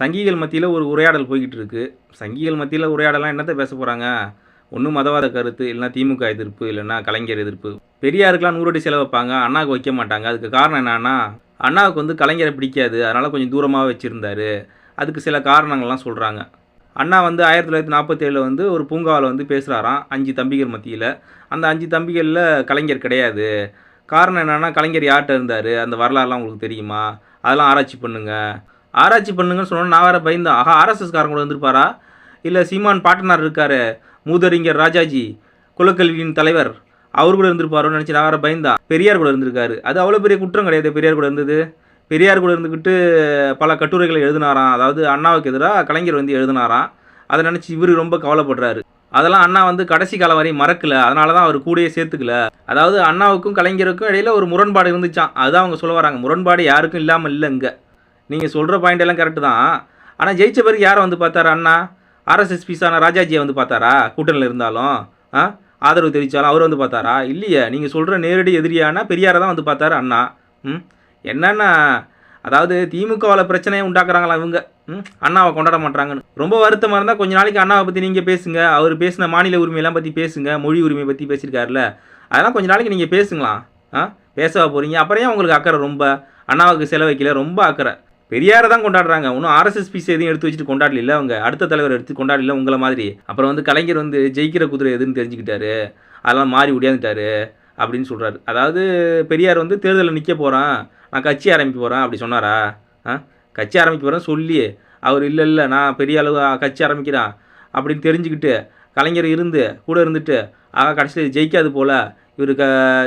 சங்கிகள் மத்தியில் ஒரு உரையாடல் போய்கிட்டு இருக்குது சங்கிகள் மத்தியில் உரையாடலாம் என்னத்தை பேச போகிறாங்க ஒன்றும் மதவாத கருத்து இல்லைன்னா திமுக எதிர்ப்பு இல்லைன்னா கலைஞர் எதிர்ப்பு. பெரியாருக்கெலாம் நூறடி செலவு வைப்பாங்க அண்ணாவுக்கு வைக்க மாட்டாங்க. அதுக்கு காரணம் என்னன்னா அண்ணாவுக்கு வந்து கலைஞரை பிடிக்காது. அதனால் கொஞ்சம் தூரமாக வச்சுருந்தாரு. அதுக்கு சில காரணங்கள்லாம் சொல்கிறாங்க அண்ணா வந்து ஆயிரத்தி தொள்ளாயிரத்தி நாற்பத்தேழில் வந்து ஒரு பூங்காவில் வந்து பேசுகிறாராம் அஞ்சு தம்பிகள் மத்தியில். அந்த அஞ்சு தம்பிகளில் கலைஞர் கிடையாது. காரணம் என்னென்னா கலைஞர் யார்கிட்ட இருந்தார்? அந்த வரலாறுலாம் உங்களுக்கு தெரியுமா? அதெல்லாம் ஆராய்ச்சி பண்ணுங்கள் ஆராய்ச்சி பண்ணுங்கன்னு சொன்னோன்னா நான் வேறு பயந்தேன். ஆஹா ஆர்எஸ்எஸ் கூட வந்திருப்பாரா? இல்லை சீமான் பாட்டனார் இருக்காரு மூதறிஞர் ராஜாஜி குலக்கல்வியின் தலைவர் அவர் கூட இருந்திருப்பாரோன்னு நினச்சி நான் வேறு பயந்தான் பெரியார் கூட இருந்திருக்காரு. அது அவ்வளோ பெரிய குற்றம் கிடையாது பெரியார் கூட இருந்தது. பெரியார் கூட இருந்துக்கிட்டு பல கட்டுரைகளை எழுதினாராம். அதாவது அண்ணாவுக்கு எதிராக கலைஞர் வந்து எழுதினாராம். அதை நினச்சி இவர் ரொம்ப கவலைப்படுறாரு. அதெல்லாம் அண்ணா வந்து கடைசி காலம் வரையும் மறக்கல. அதனால தான் அவர் கூடயே சேர்த்துக்கல. அதாவது அண்ணாவுக்கும் கலைஞருக்கும் இடையில ஒரு முரண்பாடு இருந்துச்சான் அதுதான் அவங்க சொல்ல வராங்க. முரண்பாடு யாருக்கும் இல்லாமல் இல்லை இங்கே. நீங்கள் சொல்கிற பாயிண்ட் எல்லாம் கரெக்டு தான். ஆனால் ஜெயிச்ச பிறகு யாரை வந்து பார்த்தாரா அண்ணா? ஆர்எஸ்எஸ் பீஸான ராஜாஜியை வந்து பார்த்தாரா? கூட்டணியில் இருந்தாலும் ஆ? ஆதரவு தெரிவித்தாலும் அவர் வந்து பார்த்தாரா? இல்லையே நீங்கள் சொல்கிற நேரடி எதிரியானா பெரியாரை தான் வந்து பார்த்தாரு அண்ணா. ம்? என்னன்னா அதாவது திமுகவில் பிரச்சனையை உண்டாக்குறாங்களா இவங்க? ம்? அண்ணாவை கொண்டாட மாட்டாங்கன்னு ரொம்ப வருத்தமாக இருந்தால் கொஞ்ச நாளைக்கு அண்ணாவை பற்றி நீங்கள் பேசுங்க. அவர் பேசின மாநில உரிமையெல்லாம் பற்றி பேசுங்க. மொழி உரிமை பற்றி பேசியிருக்காருல. அதெல்லாம் கொஞ்ச நாளைக்கு நீங்கள் பேசுங்களா ஆ? பேசவா போகிறீங்க அப்புறம் ஏன் உங்களுக்கு அக்கறை ரொம்ப? அண்ணாவுக்கு செலவைக்கல ரொம்ப அக்கறை. பெரியாரை தான் கொண்டாடுறாங்க. இன்னும் ஆர்எஸ்எஸ் பீஸ் எதையும் எடுத்து வச்சுட்டு கொண்டாடல அவங்க. அடுத்த தலைவர் எடுத்து கொண்டாடல உங்களை மாதிரி. அப்புறம் வந்து கலைஞர் வந்து ஜெயிக்கிற குதிரை எதுன்னு தெரிஞ்சுக்கிட்டாரு. அதெல்லாம் மாறி ஒடியாந்துட்டாரு அப்படின்னு சொல்கிறாரு அதாவது பெரியார் வந்து தேர்தலில் நிற்க போகிறான் நான் கட்சி ஆரம்பிக்க போகிறேன் அப்படி சொன்னாரா? ஆ? கட்சி ஆரம்பிக்க போகிறேன் சொல்லி அவர் இல்லை இல்லை நான் பெரிய அளவு கட்சி ஆரம்பிக்கிறான் அப்படின்னு தெரிஞ்சுக்கிட்டு கலைஞர் இருந்து கூட இருந்துட்டு ஆக கடைசியில் ஜெயிக்காது போல் இவர் க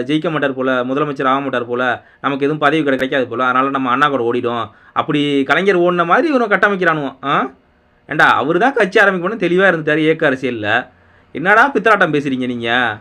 ஜெயிக்க மாட்டார் போல் முதலமைச்சர் ஆக மாட்டார் போல் நமக்கு எதுவும் பதவி கிடை- கிடைக்காது போல் அதனால் நம்ம அண்ணா கூட ஓடிடும் அப்படி கலைஞர் ஓடின மாதிரி இவரும் கட்டமைக்கிறானுவோம் ஆ? ஏண்டா அவர் தான் கட்சி ஆரம்பிக்கணும்னு தெளிவாக இருந்துட்டார் ஏக்க அரசியலில். என்னடா பித்தராட்டம் பேசுகிறீங்க நீங்கள்